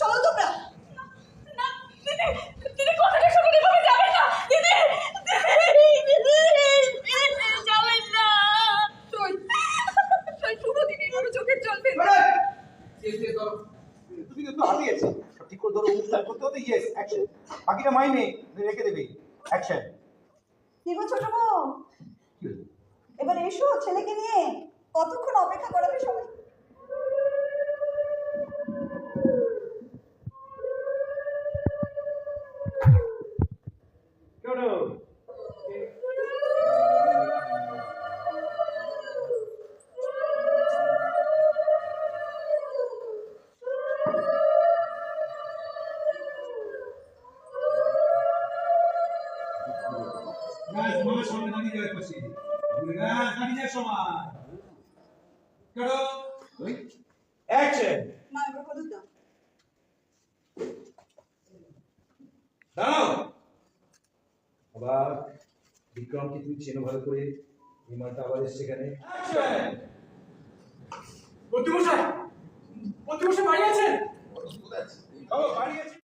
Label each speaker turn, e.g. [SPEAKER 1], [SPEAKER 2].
[SPEAKER 1] চলো তোমরা। তুমি কিন্তু হারিয়েছো ঠিক করে ধরো উদ্ধার করতে হবে ইয়েস অ্যাকশন বাকিটা মাইনে রেখে দেবে। অ্যাকশন
[SPEAKER 2] কি গো ছোট বউ? এবার এসো ছেলেকে নিয়ে। কতক্ষণ অপেক্ষা করাবে সবাই?
[SPEAKER 3] গাছ মামা সামনে দাঁড়িয়ে যাওয়ার পাশে গাছ দাঁড়িয়ে যাওয়ার সময় কারও
[SPEAKER 1] অ্যাকশন
[SPEAKER 2] এবার হলুদ দাও
[SPEAKER 3] দাঁড়াও!
[SPEAKER 4] আবার বিক্রমকে তুমি চেনো ভালো করে বিমানটা আবার এসছে এখানে।
[SPEAKER 3] প্রতিমশাই প্রতিমশাই বাড়ি আছেন?
[SPEAKER 1] বাড়ি আছে।